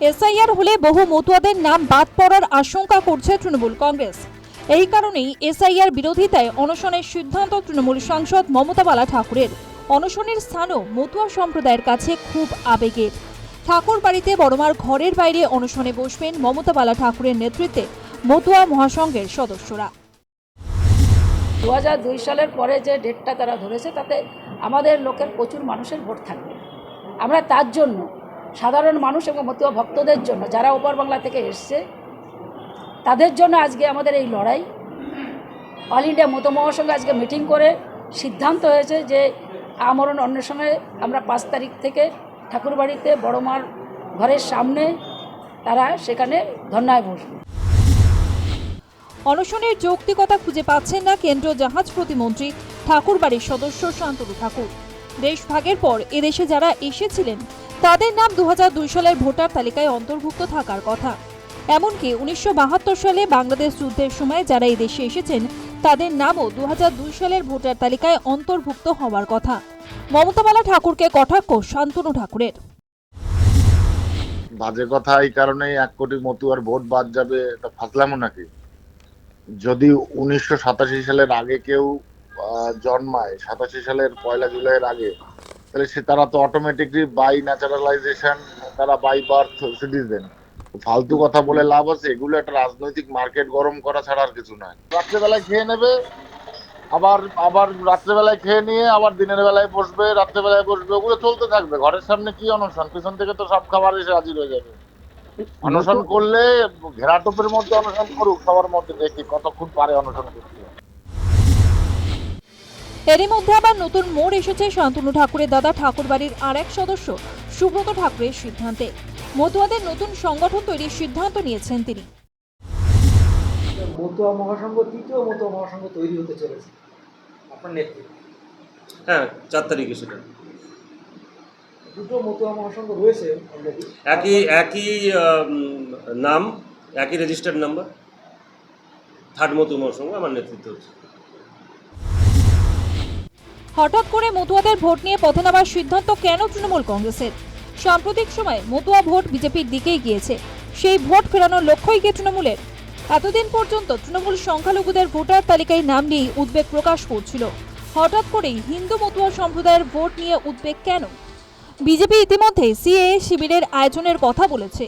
SIR হলে বহু মতুয়াদের নাম বাদ পড়ার আশঙ্কা করছে তৃণমূল কংগ্রেস। এই কারণেই এসআইআর বিরোধিতায় অনশনের সিদ্ধান্ত তৃণমূল সাংসদ মমতা বালা ঠাকুরের। অনশনের স্থানও মতুয়া সম্প্রদায়ের কাছে খুব আবেগের। ঠাকুর বাড়িতে বড়মার ঘরের বাইরে অনশনে বসবেন মমতা বালা ঠাকুরের নেতৃত্বে মতুয়া মহাসংঘের সদস্যরা। দু দুই সালের পরে যে ডেটটা তারা ধরেছে, তাতে আমাদের লোকের প্রচুর মানুষের ভোট থাকবে। আমরা তার জন্য সাধারণ মানুষ এবং মতুয়া ভক্তদের জন্য, যারা ওপর বাংলা থেকে এসছে, তাদের জন্য আজকে আমাদের এই লড়াই। অল ইন্ডিয়া মতো মহাসংঘ আজকে মিটিং করে সিদ্ধান্ত হয়েছে যে আমরণ অন্বেষণে আমরা পাঁচ তারিখ থেকে ঠাকুরবাড়িতে বড়মার ঘরের সামনে তারা সেখানে ধর্নায় বসবে। অনশনের যৌক্তিকতা খুঁজে পাচ্ছেন না কেন্দ্রীয় জাহাজ প্রতিমন্ত্রী ঠাকুরবাড়ির সদস্য শান্তনু ঠাকুর। দেশ ভাগের পর এদেশে যারা এসেছিলেন তাদের নাম দু সালের ভোটার তালিকায় অন্তর্ভুক্ত থাকার কথা। এমনকি উনিশশো বাহাত্তর সালে বাংলাদেশ যুদ্ধের সময় যারা এই দেশে এসেছেন, তাদের নামও দু সালের ভোটার তালিকায় অন্তর্ভুক্ত হওয়ার কথা। মমতাবালা ঠাকুরকে কটাক্ষ শান্তনু ঠাকুরের। বাজে কথা এই কারণেই এক কোটি মতুয়ার ভোট বাদ যাবে, এটা ফাজলামো নাকি? যদি উনিশশো সাতাশি সালের আগে কেউ জন্মায়, সাতাশি সালের পয়লা জুলাইয়ের আগে তাহলে সে তারা তো অটোমেটিকলি বাই ন্যাচারালাইজেশন তারা বাই বার্থ সিটিজেন ফালতু কথা বলে লাভ আছে, এগুলো একটা রাজনৈতিক মার্কেট গরম করা ছাড়া আর কিছু নয়। রাত্রেবেলায় খেয়ে নেবে, আবার আবার রাত্রেবেলায় খেয়ে নিয়ে আবার দিনের বেলায় বসবে, রাত্রেবেলায় বসবে, ওগুলো চলতে থাকবে। ঘরের সামনে কি অনশন? পিছন থেকে তো সব খাবার এসে হাজির হয়ে যাবে। অনশন করলে ঘেরাটোপের মধ্যে অনশন করুক, সবার মধ্যে দেখি কতক্ষণ পারে অনশন করতে। এরই মধ্যে আবার নতুন মোড় এসেছে শান্তনু ঠাকুরের দাদা ঠাকুরবাড়ির আর এক সদস্য সুব্রত ঠাকুরের সিদ্ধান্তে। মতুয়াদের নতুন সংগঠন তৈরির সিদ্ধান্ত নিয়েছেন তিনি। মতুয়া মহাসংঘ তৃতীয় মতুয়া মহাসংঘ তৈরি হতে চলেছে। আপনার নেতৃত্বে? হ্যাঁ চার তারিখে সেটা। দুটো মতুয়া মহাসংঘ রয়েছে একই একই নাম একই রেজিস্টার্ড নাম্বার থার্ড মতো মহাসংঘ আমার নেতৃত্ব হচ্ছে। হঠাৎ করে মতুয়াদের ভোট নিয়ে পথে নামার সিদ্ধান্ত কেন তৃণমূল কংগ্রেসের? সাম্প্রতিক সময় মতুয়া ভোট বিজেপির দিকেই গিয়েছে। সেই ভোট ফেরানোর লক্ষ্যই গিয়ে তৃণমূলের? এতদিন পর্যন্ত তৃণমূল সংখ্যালঘুদের ভোটার তালিকায় নাম নিয়েই উদ্বেগ প্রকাশ করছিল। হঠাৎ করেই হিন্দু মতুয়া সম্প্রদায়ের ভোট নিয়ে উদ্বেগ কেন? বিজেপি ইতিমধ্যে সিএএ শিবিরের আয়োজনের কথা বলেছে।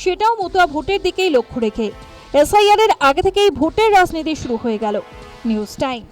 সেটাও মতুয়া ভোটের দিকেই লক্ষ্য রেখে। এসআইআর এর আগে থেকেই ভোটের রাজনীতি শুরু হয়ে গেল। News time.